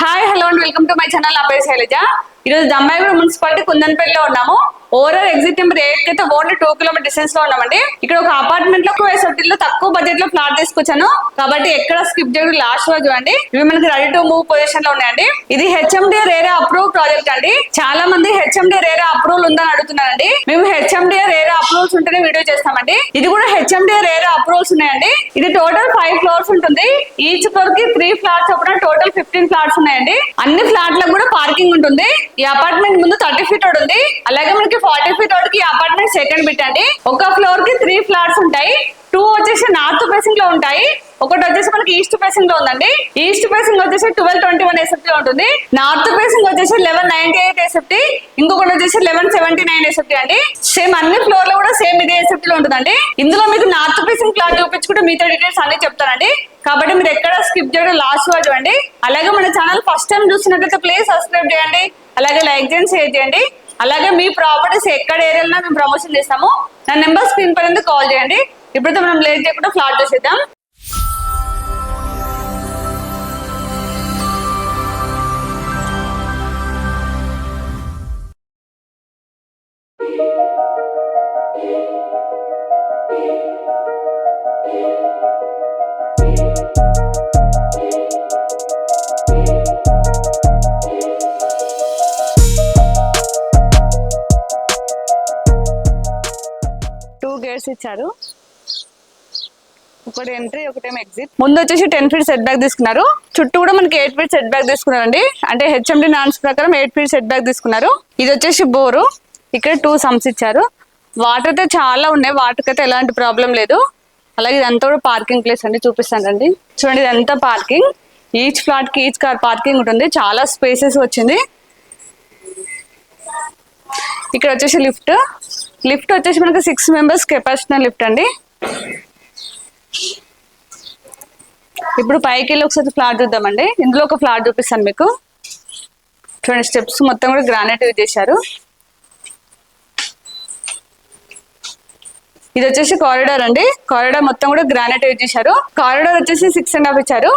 Hi hello and welcome to my channel నా పేరు శైలజ. ఈరోజు దమ్మాయిగూడ మున్సిపాలిటీ కుందన్పల్లిలో ఉన్నాము. ఓవరాల్ ఎగ్జిట్ నెంబర్ ఎయిట్ అయితే ఓన్లీ టూ కిలోమీటర్ డిస్టెన్స్లో ఉన్నామండి ఇక్కడ ఒక అపార్ట్మెంట్లో వేసటిలో తక్కువ బడ్జెట్లో ప్లాట్ తీసుకొచ్చాను. కాబట్టి ఎక్కడ స్కిప్ చేయడం లాస్ట్ రోజు అండి. ఇవి మనకి రెడీ టు మూవ్ పొజిషన్లో ఉన్నాయండి. ఇది హెచ్ఎండి రేరా అప్రూవ్ ప్రాజెక్ట్ అండి. చాలా మంది హెచ్ఎండి రేరా అప్రూవల్ ఉందని అడుగుతున్నారండి. మేము హెచ్ఎండి రేరా అప్రూవల్స్ ఉంటేనే వీడియో చేస్తామండి. ఇది కూడా హెచ్ఎండి రేరా అప్రూవల్స్ ఉన్నాయండి. ఇది టోటల్ ఫైవ్ ఫ్లోర్స్ ఉంటుంది. ఈచ్ ఫ్లోర్కి త్రీ ఫ్లాట్స్ చొప్పున టోటల్ ఫిఫ్టీన్ ఫ్లాట్స్ ఉన్నాయండి. అన్ని ఫ్లాట్లకు కూడా పార్కింగ్ ఉంటుంది. ఈ అపార్ట్మెంట్ ముందు థర్టీ ఫీట్ ఉంది. అలాగే మనకి ఫార్టీ ఫీట్ రోడ్కి అపార్ట్మెంట్ సెకండ్ బిట్ అండి ఒక ఫ్లోర్కి త్రీ ఫ్లాట్స్ ఉంటాయి. టూ వచ్చేసి నార్త్ ఫేసింగ్లో ఉంటాయి. ఒకటి వచ్చేసి మనకి ఈస్ట్ ఫేసింగ్లో ఉందండి. ఈస్ట్ ఫేసింగ్ వచ్చేసి ట్వెల్వ్ ట్వంటీ వన్ ఎస్ఎఫ్టీ లో ఉంటుంది. నార్త్ ఫేసింగ్ వచ్చేసి లెవెన్ నైన్టీ ఎయిట్ ఎస్ఎఫ్టీ ఇంకొకటి వచ్చేసి లెవెన్ సెవెంటీ నైన్ ఎస్ఎఫ్టీ అండి. సేమ్ అన్ని ఫ్లోర్లో కూడా సేమ్ ఇదే ఎస్ఎఫ్టీ లో ఉంటుందండి. ఇందులో మీకు నార్త్ ఫేసింగ్ ఫ్లాట్ చూపించుకుంటే మిగతా డీటెయిల్స్ అన్ని చెప్తానండి. కాబట్టి మీరు ఎక్కడ స్కిప్ చేయడం లాస్ట్ వరకు అండి అలాగే మన ఛానల్ ఫస్ట్ టైం చూసినట్లయితే ప్లీజ్ సబ్స్క్రైబ్ చేయండి. అలాగే లైక్ చేయండి షేర్ చేయండి. అలాగే మీ ప్రాపర్టీస్ ఎక్కడ ఏరియాలో మేము ప్రమోషన్ చేస్తాము నా నెంబర్ స్క్రీన్ పైన కాల్ చేయండి. ఇప్పుడైతే మనం లేట్ చేయకుండా ఫ్లాట్ చూసేద్దాం. ఇచ్చారు ఒకటి ఎంట్రీ ఒకటేమో ఎగ్జిట్. ముందు వచ్చేసి టెన్ ఫీట్ సెట్ బ్యాక్ తీసుకున్నారు. చుట్టూ కూడా మనకి ఎయిట్ ఫీట్ సెట్ బ్యాక్ తీసుకున్నారండి. అంటే హెచ్ఎండి నాన్స్ ప్రకారం ఎయిట్ ఫీట్ సెట్ బ్యాక్ తీసుకున్నారు. ఇది వచ్చేసి బోరు. ఇక్కడ టూ సమ్స్ ఇచ్చారు. వాటర్ అయితే చాలా ఉన్నాయి. వాటర్కి అయితే ఎలాంటి ప్రాబ్లం లేదు. అలాగే ఇదంతా కూడా పార్కింగ్ ప్లేస్ అండి. చూపిస్తానండి చూడండి ఇదంతా పార్కింగ్ ఈచ్ ఫ్లాట్కి ఈచ్ కార్ పార్కింగ్ ఉంటుంది. చాలా స్పేసెస్ వచ్చింది. ఇక్కడ వచ్చేసి లిఫ్ట్. లిఫ్ట్ వచ్చేసి మనకు సిక్స్ మెంబర్స్ కెపాసిటీ లిఫ్ట్ అండి. ఇప్పుడు పైకి వెళ్ళి ఒకసారి ఫ్లాట్ చూద్దామండి. ఇందులో ఒక ఫ్లాట్ చూపిస్తాను మీకు. చూడండి స్టెప్స్ మొత్తం కూడా గ్రానైట్ యూజ్ చేశారు. ఇది వచ్చేసి కారిడార్ అండి. కారిడార్ మొత్తం కూడా గ్రానైట్ యూజ్ చేశారు. కారిడార్ వచ్చేసి సిక్స్ అండ్ హాఫ్ ఇచ్చారు.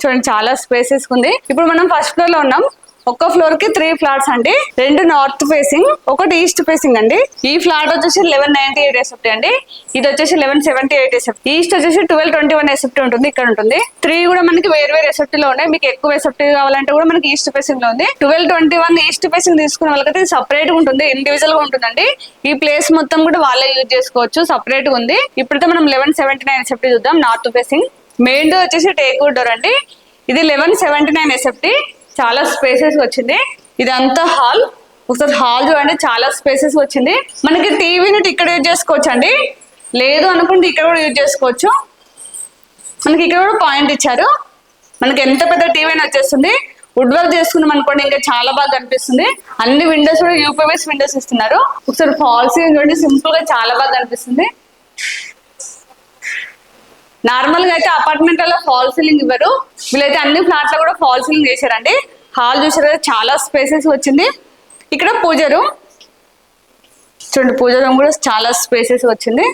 చూడండి చాలా స్పేసెస్ ఉంది. ఇప్పుడు మనం ఫస్ట్ ఫ్లోర్లో ఉన్నాం. ఒక్క ఫ్లోర్కి త్రీ ఫ్లాట్స్ అండి. రెండు నార్త్ ఫేసింగ్ ఒకటి ఈస్ట్ ఫేసింగ్ అండి. ఈ ఫ్లాట్ వచ్చేసి లెవెన్ నైన్టీ ఎయిట్ ఎస్ఎఫ్టీ అండి. ఇది వచ్చేసి eleven seventy eight SFT east వచ్చేసి ట్వెల్వ్ ట్వంటీ వన్ ఎస్ఎఫ్టీ ఉంటుంది ఇక్కడ ఉంటుంది. త్రీ కూడా మనకి వేరు వేరు ఎస్ఎఫ్టీ లో ఉన్నాయి. మీకు ఎక్కువ ఎస్ఎఫ్టీ కావాలంటే కూడా మనకి ఈస్ట్ ఫేసింగ్లో ఉంది. Twelve twenty one east facing తీసుకున్న వాళ్ళకైతే సపరేట్గా ఉంటుంది ఇండివిజువల్గా ఉంటుందండి. ఈ ప్లేస్ మొత్తం కూడా వాళ్ళే యూజ్ చేసుకోవచ్చు సపరేట్గా ఉంది. ఇప్పుడైతే మనం లెవెన్ సెవెంటీ నైన్ ఎస్ఎఫ్టీ చూద్దాం నార్త్ ఫేసింగ్. మెయిన్ డోర్ వచ్చేసి టేక్ డోర్ అండి. ఇది లెవెన్ సెవెంటీ నైన్ ఎస్ఎఫ్టీ చాలా స్పేసెస్ వచ్చింది. ఇదంతా హాల్ ఒకసారి హాల్ చూడండి చాలా స్పేసెస్ వచ్చింది. మనకి టీవీని ఇక్కడ యూజ్ చేసుకోవచ్చు అండి లేదు అనుకుంటే ఇక్కడ కూడా యూజ్ చేసుకోవచ్చు. మనకి ఇక్కడ కూడా పాయింట్ ఇచ్చారు. మనకి ఎంత పెద్ద టీవీ అయినా వచ్చేస్తుంది. వుడ్ వర్క్ చేసుకున్నాం అనుకోండి ఇంకా చాలా బాగా కనిపిస్తుంది. అన్ని విండోస్ కూడా యూపీఎస్ విండోస్ ఇస్తున్నారు. ఒకసారి ఫాల్స్ చూడండి సింపుల్గా చాలా బాగా కనిపిస్తుంది. నార్మల్గా అయితే అపార్ట్మెంట్లో ఫాల్ సీలింగ్ ఇవ్వరు. వీళ్ళైతే అన్ని ఫ్లాట్లో కూడా ఫాల్ సీలింగ్ చేశారండి. హాల్ చూసారు కదా చాలా స్పేసెస్ వచ్చింది. ఇక్కడ పూజ రూమ్ చూడండి పూజ రూమ్ కూడా చాలా స్పేసెస్ వచ్చింది.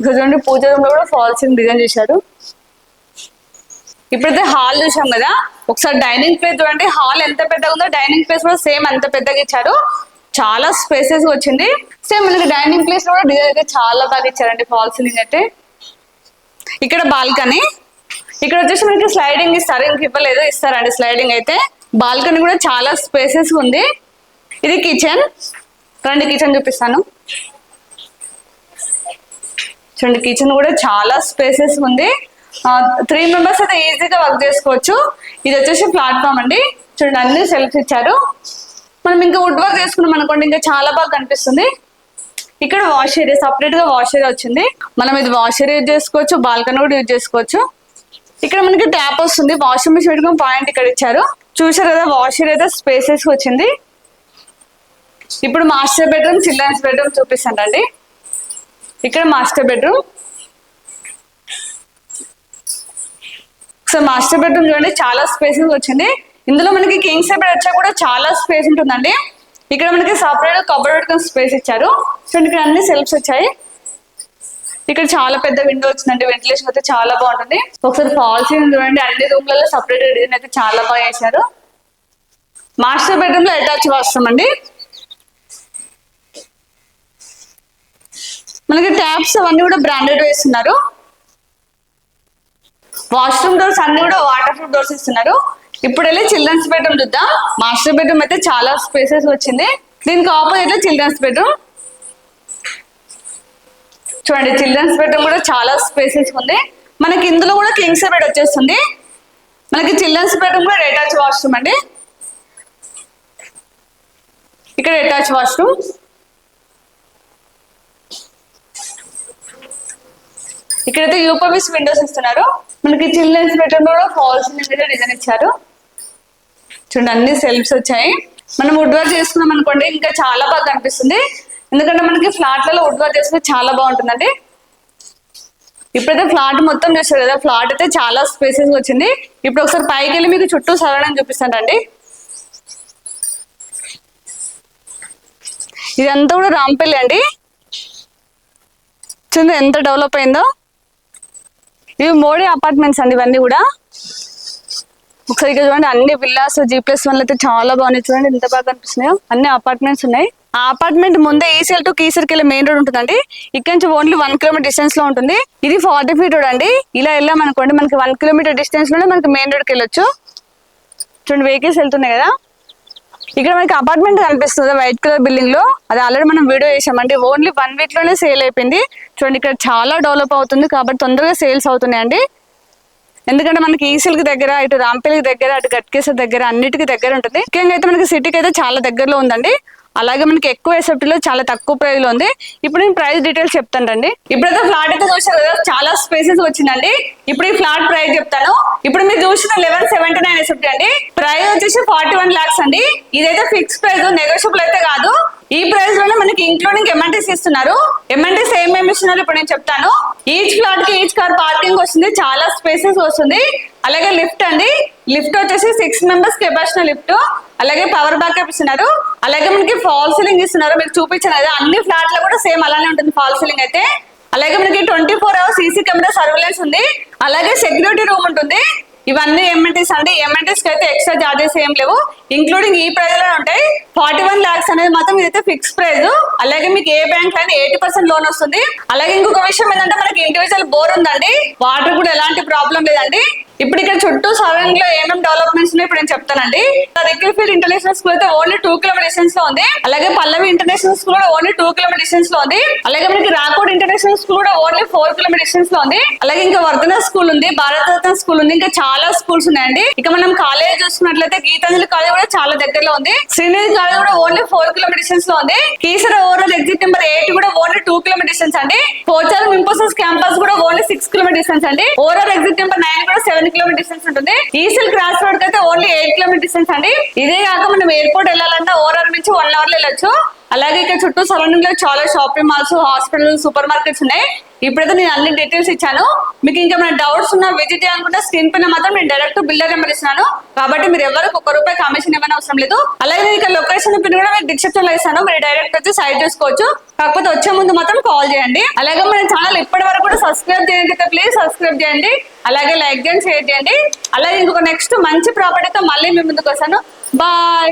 ఇక్కడ చూడండి పూజ రూమ్లో కూడా ఫాల్ సీలింగ్ డిజైన్ చేశారు. ఇప్పుడైతే హాల్ చూసాం కదా ఒకసారి డైనింగ్ ప్లేస్ చూడండి. హాల్ ఎంత పెద్దగా ఉందో డైనింగ్ ప్లేస్ కూడా సేమ్ అంత పెద్దగా ఇచ్చారు. చాలా స్పేసెస్ వచ్చింది. సేమ్ మనకి డైనింగ్ ప్లేస్ కూడా డిజైన్ అయితే చాలా బాగా ఇచ్చారండి ఫాల్ సీలింగ్ అయితే. ఇక్కడ బాల్కనీ. ఇక్కడ వచ్చేసి మనకి స్లైడింగ్ ఇస్తారు. ఇంక ఇవ్వలేదు ఇస్తారండి స్లైడింగ్ అయితే. బాల్కనీ కూడా చాలా స్పేసెస్ ఉంది. ఇది కిచెన్ రండి కిచెన్ చూపిస్తాను. చూడండి కిచెన్ కూడా చాలా స్పేసెస్ ఉంది. త్రీ మెంబర్స్ అయితే ఈజీగా వర్క్ చేసుకోవచ్చు. ఇది వచ్చేసి ప్లాట్ఫామ్ అండి. చూడండి అన్ని సెల్ఫ్స్ ఇచ్చారు. మనం ఇంకా వుడ్ వర్క్ చేసుకున్నాం అనుకోండి ఇంకా చాలా బాగా కనిపిస్తుంది. ఇక్కడ వాష్ ఏరియా సపరేట్గా వాష్ ఏరియా వచ్చింది. మనం ఇది వాష్ ఏరియా యూజ్ చేసుకోవచ్చు బాల్కనీ కూడా యూజ్ చేసుకోవచ్చు. ఇక్కడ మనకి ట్యాప్ వస్తుంది. వాషింగ్ మిషన్ పెట్టుకుని పాయింట్ ఇక్కడ ఇచ్చారు. చూసారు కదా వాష్ ఏరియా అయితే స్పేసెస్ వచ్చింది. ఇప్పుడు మాస్టర్ బెడ్రూమ్ చిల్డ్రన్స్ బెడ్రూమ్ చూపిస్తానండి ఇక్కడ master bedroom so master bedroom చూడండి చాలా స్పేసెస్ వచ్చింది. ఇందులో మనకి కింగ్ సైడ్ వచ్చా కూడా చాలా స్పేస్ ఉంటుందండి. ఇక్కడ మనకి సపరేట్ కబర్ పెట్టుకుని స్పేస్ ఇచ్చారు. సో ఇక్కడ అన్ని సెల్ఫ్స్ వచ్చాయి. ఇక్కడ చాలా పెద్ద విండో వచ్చిందండి. వెంటిలేషన్ అయితే చాలా బాగుంటుంది. ఒకసారి ఫాల్ సీలింగ్ చూడండి. అన్ని రూమ్లలో సపరేట్ డిజైన్ అయితే చాలా బాగా చేశారు. మాస్టర్ బెడ్రూమ్లో అటాచ్ వాష్రూమ్ అండి. మనకి ట్యాప్స్ అవన్నీ కూడా బ్రాండెడ్ వేస్తున్నారు. వాష్రూమ్ డోర్స్ అన్ని కూడా వాటర్ ప్రూఫ్ డోర్స్ ఇస్తున్నారు. ఇప్పుడు వెళ్ళి చిల్డ్రన్స్ బెడ్రూమ్ చూద్దాం. మాస్టర్ బెడ్రూమ్ అయితే చాలా స్పేసెస్ వచ్చింది. దీనికి ఆపోజిట్లో చిల్డ్రన్స్ బెడ్రూమ్ చూడండి చిల్డ్రన్స్ బెడ్రూమ్ కూడా చాలా స్పేసెస్ ఉంది. మనకి ఇందులో కూడా కింగ్స్ బెడ్ వచ్చేస్తుంది. మనకి చిల్డ్రన్స్ బెడ్రూమ్ కూడా అటాచ్ వాష్రూమ్ అండి. ఇక్కడ అటాచ్ వాష్రూమ్ ఇక్కడైతే యూపీఎస్ విండోస్ ఇస్తున్నారు. మనకి చిల్డ్రన్స్ బెడ్రూమ్ కూడా ఫాల్స్ డిజైన్ ఇచ్చారు. చూడండి అన్ని సెల్ఫ్స్ వచ్చాయి. మనం వుడ్ వర్క్ చేసుకున్నాం అనుకోండి ఇంకా చాలా బాగా కనిపిస్తుంది ఎందుకంటే మనకి ఫ్లాట్లలో వుడ్ వర్క్ చేసుకుంటే చాలా బాగుంటుందండి. ఇప్పుడైతే ఫ్లాట్ మొత్తం చూస్తారు కదా ఫ్లాట్ అయితే చాలా స్పేసెస్ వచ్చింది. ఇప్పుడు ఒకసారి పైకి వెళ్ళి మీకు చుట్టూ సరళం చూపిస్తానండి ఇదంతా కూడా రాంపల్లి అండి. చూడండి ఎంత డెవలప్ అయిందో. ఇవి మోడీ అపార్ట్మెంట్స్ అండి ఇవన్నీ కూడా. ఒకసారి ఇక్కడ చూడండి అన్ని విల్లాస్ జీ ప్లస్ వన్ అయితే చాలా బాగున్నాయి. చూడండి ఎంత బాగా కనిపిస్తున్నాయో. అన్ని అపార్ట్మెంట్స్ ఉన్నాయి. ఆ అపార్ట్మెంట్ ముందే ఈసీఎల్ టు కీసర్కి వెళ్ళే మెయిన్ రోడ్ ఉంటుందండి. ఇక్కడ నుంచి ఓన్లీ వన్ కిలోమీటర్ డిస్టెన్స్లో ఉంటుంది. ఇది ఫార్టీ ఫీట్ రోడ్ అండి. ఇలా వెళ్ళామనుకోండి మనకి వన్ కిలోమీటర్ డిస్టెన్స్లోనే మనకి మెయిన్ రోడ్కి వెళ్ళొచ్చు. చూడండి వెహికల్స్ వెళ్తున్నాయి కదా. ఇక్కడ మనకి అపార్ట్మెంట్ కనిపిస్తుంది వైట్ కలర్ బిల్డింగ్లో. అది ఆల్రెడీ మనం వీడియో చేసామండి ఓన్లీ వన్ వీక్లోనే సేల్ అయిపోయింది. చూడండి ఇక్కడ చాలా డెవలప్ అవుతుంది కాబట్టి తొందరగా సేల్స్ అవుతున్నాయండి. ఎందుకంటే మనకి ఈసిల్కి దగ్గర ఇటు రాంపల్లికి దగ్గర అటు గట్కేసర్ దగ్గర అన్నిటికీ దగ్గర ఉంటుంది. ముఖ్యంగా అయితే మనకి సిటీకి అయితే చాలా దగ్గరలో ఉందండి. అలాగే మనకి ఎక్కువ ఎసెప్ట్లో చాలా తక్కువ ప్రైజ్లో ఉంది. ఇప్పుడు నేను ప్రైస్ డీటెయిల్స్ చెప్తానండి ఇప్పుడైతే ఫ్లాట్ అయితే చూసారు కదా చాలా స్పేసెస్ వచ్చిందండి. ఇప్పుడు ఈ ఫ్లాట్ ప్రైస్ చెప్తాను. ఇప్పుడు మీరు చూసిన లెవెన్ సెవెంటీ నైన్ ఎసెప్ట్ అండి. ప్రైస్ వచ్చేసి ఫార్టీ వన్ లాక్స్ అండి. ఇదైతే ఫిక్స్ ప్రైస్ నెగోషియబుల్ అయితే కాదు. ఈ ప్రైస్లోనే మనకి ఇంక్లూడింగ్ ఎంఎన్టీస్ ఇస్తున్నారు. ఎంఎన్టీస్ ఏమేమి ఇస్తున్నారు? ఇప్పుడు నేను చెప్తాను. ఈచ్ ఫ్లాట్కి ఈచ్ కార్ పార్కింగ్ వస్తుంది చాలా స్పేసెస్ వస్తుంది. అలాగే లిఫ్ట్ అండి. లిఫ్ట్ వచ్చేసి సిక్స్ మెంబర్స్ కెపాసిటీ లిఫ్ట్ అలాగే పవర్ బ్యాకప్ ఇస్తున్నారు. అలాగే మనకి ఫాల్ సీలింగ్ ఇస్తున్నారు. మీకు చూపించాను కదా అన్ని ఫ్లాట్లో కూడా సేమ్ అలానే ఉంటుంది ఫాల్ సీలింగ్ అయితే. అలాగే మనకి twenty four hours CC camera surveillance ఉంది. అలాగే సెక్యూరిటీ రూమ్ ఉంటుంది. ఇవన్నీ ఎంఎన్టీస్ అండి. ఎంఎన్టీస్కి అయితే ఎక్స్ట్రా చార్జెస్ ఏం లేవు. ఇంక్లూడింగ్ ఈ ప్రైస్లో ఉంటాయి. ఫార్టీ వన్ లాక్స్ అనేది మాత్రం ఇదైతే ఫిక్స్ ప్రైస్ అలాగే మీకు ఏ బ్యాంక్ అయినా ఎయిటీ పర్సెంట్ లోన్ వస్తుంది. అలాగే ఇంకొక విషయం ఏంటంటే మనకి ఇండివిజువల్ బోర్ ఉందండి. వాటర్ కూడా ఎలాంటి ప్రాబ్లం లేదండి. ఇప్పుడు ఇక్కడ చుట్టూ సరౌండింగ్లో ఏమేమి డెవలప్మెంట్స్ ఉన్నాయి ఇప్పుడు నేను చెప్తానండి. రిక్రిఫీల్డ్ ఇంటర్నేషనల్ స్కూల్ అయితే ఓన్లీ టూ కిలోమీటర్ డిస్టెన్స్లో ఉంది. అలాగే పల్లవి ఇంటర్నేషనల్ స్కూల్ కూడా ఓన్లీ టూ కిలోమీటర్ డిస్టెన్స్లో ఉంది. అలాగే మనకి రాకోడ్ ఇంటర్నేషనల్ స్కూల్ కూడా ఓన్లీ ఫోర్ కిలోమీటర్ డిస్టెన్స్లో ఉంది. అలాగే ఇంకా వర్ధన స్కూల్ ఉంది భారతరత్న స్కూల్ ఉంది ఇంకా చాలా స్కూల్స్ ఉన్నాయండి. ఇక మనం కాలేజ్ చూసుకున్నట్లయితే గీతాంజలి కాలేజ్ కూడా చాలా దగ్గరలో ఉంది. శ్రీనిధి కాలేజ్ కూడా ఓన్లీ ఫోర్ కిలోమీటర్ డిస్టెన్స్లో ఉంది. Keesara overall exit number eight కూడా ఓన్లీ టూ కిలోమీటర్ డిస్టెన్స్ అండి. పోచారం ఇంపోసిస్ క్యాంపస్ కూడా ఓన్లీ సిక్స్ కిలోమీటర్ డిస్టెన్స్ అండి. ఓవరాల్ ఎగ్జిట్ నెంబర్ నైన్ కూడా సెవెన్ కిలోమీటర్ డిస్టెన్స్ ఉంటుంది? ఈసిల్ క్రాస్ రోడ్ అయితే ఓన్లీ ఎయిట్ కిలోమీటర్ డిస్టెన్స్ అండి. ఇదే కాక మనం ఎయిర్పోర్ట్ వెళ్ళాలంటే ఓవరాల్ నుంచి వన్ అవర్లో వెళ్ళొచ్చు. అలాగే ఇక్కడ చుట్టూ సరౌండింగ్లో చాలా shopping malls hospital super markets ఉన్నాయి. ఇప్పుడైతే నేను అన్ని డీటెయిల్స్ ఇచ్చాను. మీకు ఇంకా మన డౌట్స్ ఉన్నా విజిట్ చేయాలనుకుంటే స్క్రీన్ పైన మాత్రం నేను డైరెక్ట్ బిల్లర్ నెంబర్ ఇస్తున్నాను. కాబట్టి మీరు ఎవరికి ఒక రూపాయి కమిషన్ ఇవ్వని అవసరం లేదు. అలాగే నేను ఇక్కడ లొకేషన్ పిన్ కూడా మీకు డిస్క్రిప్షన్లో ఇస్తాను. మీరు డైరెక్ట్ వచ్చి సైట్ చేసుకోవచ్చు. కాకపోతే వచ్చే ముందు మాత్రం కాల్ చేయండి. అలాగే మన ఛానల్ ఇప్పటి వరకు కూడా సబ్స్క్రైబ్ చేయండి ప్లీజ్ సబ్స్క్రైబ్ చేయండి. అలాగే లైక్ చేయండి షేర్ చేయండి. అలాగే ఇంకొక నెక్స్ట్ మంచి ప్రాపర్టీతో మళ్ళీ మీ ముందుకు వస్తాను. బాయ్